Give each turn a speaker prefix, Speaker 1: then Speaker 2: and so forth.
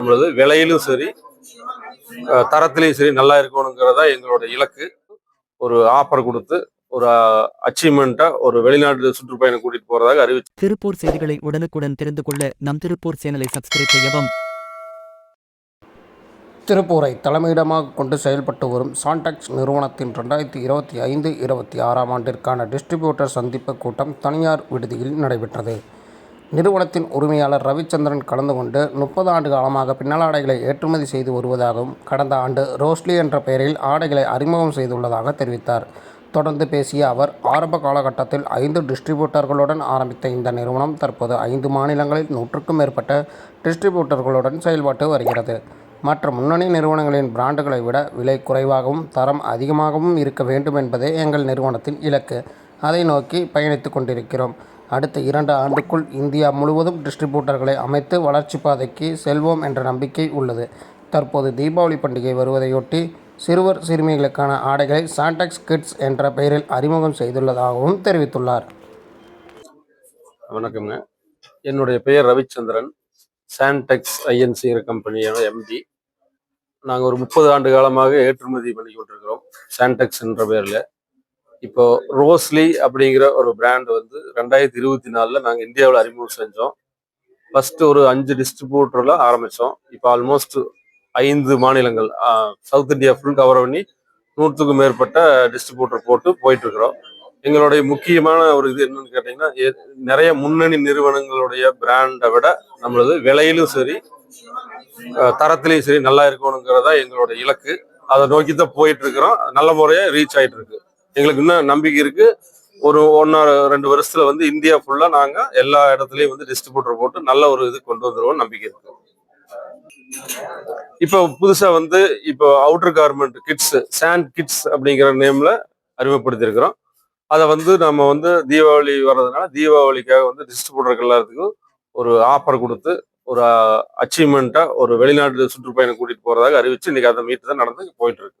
Speaker 1: நம்மளது விலையிலும் சரி தரத்திலையும் சரி நல்லா இருக்கணுங்கிறதா எங்களோட இலக்கு. ஒரு ஆஃபர் கொடுத்து ஒரு அச்சீவ்மெண்ட்டா ஒரு வெளிநாட்டு சுற்றுப்பயணம் கூட்டிட்டு போறதாக அறிவிச்சு
Speaker 2: திருப்பூர் செய்திகளை உடனுக்குடன் தெரிந்து கொள்ள நம் திருப்பூர் சேனலை சப்ஸ்கிரைப் செய்யவும்.
Speaker 3: திருப்பூரை தலைமையிடமாக கொண்டு செயல்பட்டு வரும் சான்டெக்ஸ் நிறுவனத்தின் ரெண்டாயிரத்தி இருபத்தி ஐந்து இருபத்தி ஆறாம் ஆண்டிற்கான டிஸ்ட்ரிபியூட்டர் சந்திப்பு கூட்டம் தனியார் விடுதியில் நடைபெற்றது. நிறுவனத்தின் உரிமையாளர் ரவிச்சந்திரன் கலந்து கொண்டு முப்பது ஆண்டு காலமாக பின்னலாடைகளை ஏற்றுமதி செய்து வருவதாகவும் கடந்த ஆண்டு ரோஸ்லி என்ற பெயரில் ஆடைகளை அறிமுகம் செய்துள்ளதாக தெரிவித்தார். தொடர்ந்து பேசிய அவர் ஆரம்ப காலகட்டத்தில் ஐந்து டிஸ்ட்ரிபியூட்டர்களுடன் ஆரம்பித்த இந்த நிறுவனம் தற்போது ஐந்து மாநிலங்களில் நூற்றுக்கும் மேற்பட்ட டிஸ்ட்ரிபியூட்டர்களுடன் செயல்பட்டு வருகிறது. மற்ற முன்னணி நிறுவனங்களின் பிராண்டுகளை விட விலை குறைவாகவும் தரம் அதிகமாகவும் இருக்க வேண்டும் என்பதே எங்கள் நிறுவனத்தின் இலக்கு. அதை நோக்கி பயணித்துக் கொண்டிருக்கிறோம். அடுத்த இரண்டு ஆண்டுக்குள் இந்தியா முழுவதும் டிஸ்ட்ரிபியூட்டர்களை அமைத்து வளர்ச்சி பாதைக்கு செல்வோம் என்ற நம்பிக்கை உள்ளது. தற்போது தீபாவளி பண்டிகை வருவதையொட்டி சிறுவர் சிறுமிகளுக்கான ஆடைகளை சாண்டக்ஸ் கிட்ஸ் என்ற பெயரில் அறிமுகம் செய்துள்ளதாகவும் தெரிவித்துள்ளார்.
Speaker 1: வணக்கம்ங்க. என்னுடைய பெயர் ரவிச்சந்திரன். சான்டெக்ஸ் ஐஎன்சிங்கிற கம்பெனியோட எம்டி நாங்கள் ஒரு முப்பது ஆண்டு காலமாக ஏற்றுமதி பண்ணி கொண்டிருக்கிறோம். சான்டெக்ஸ் என்ற பெயரில். இப்போ ரோஸ்லி அப்படிங்கிற ஒரு பிராண்ட் வந்து ரெண்டாயிரத்தி இருபத்தி நாலில் நாங்கள் இந்தியாவில் அறிமுகம் செஞ்சோம். ஃபர்ஸ்ட் ஒரு அஞ்சு டிஸ்ட்ரிபியூட்டரில் ஆரம்பித்தோம் இப்போ ஆல்மோஸ்ட் ஐந்து மாநிலங்கள் சவுத் இந்தியா ஃபுல் கவர் பண்ணி நூற்றுக்கும் மேற்பட்ட டிஸ்ட்ரிபியூட்டர் போட்டு போயிட்டு இருக்கிறோம் எங்களுடைய முக்கியமான ஒரு இது என்னன்னு கேட்டிங்கன்னா நிறைய முன்னணி நிறுவனங்களுடைய பிராண்டை விட நம்மளது விலையிலும் சரி தரத்திலையும் சரி நல்லா இருக்கணுங்கிறதா எங்களோட இலக்கு. அதை நோக்கி தான் போயிட்டு இருக்கிறோம் நல்ல முறையாக ரீச் ஆயிட்டு இருக்கு எங்களுக்கு இன்னும் நம்பிக்கை இருக்கு. ஒரு ஒன்னா ரெண்டு வருஷத்துல வந்து இந்தியா ஃபுல்லா நாங்க எல்லா இடத்துலயும் வந்து டிஸ்ட்ரிபியூட்டர் போட்டு நல்ல ஒரு இது கொண்டு வந்துருவோம் நம்பிக்கை இருக்கு. இப்போ புதுசா வந்து இப்போ அவுட்டர் கார்மெண்ட் கிட்ஸ் சாண்ட் கிட்ஸ் அப்படிங்கிற நேம்ல அறிமுகப்படுத்தியிருக்கிறோம். அதை வந்து நம்ம வந்து தீபாவளி வர்றதுனால தீபாவளிக்காக வந்து டிஸ்ட்ரிபியூட்டர்கள் எல்லாத்துக்கும் ஒரு ஆஃபர் கொடுத்து ஒரு அச்சீவ்மெண்ட்டா ஒரு வெளிநாட்டு சுற்றுப்பயணம் கூட்டிட்டு போறதாக அறிவிச்சு இன்னைக்கு அந்த மீட் தான் நடந்து போயிட்டு இருக்கு.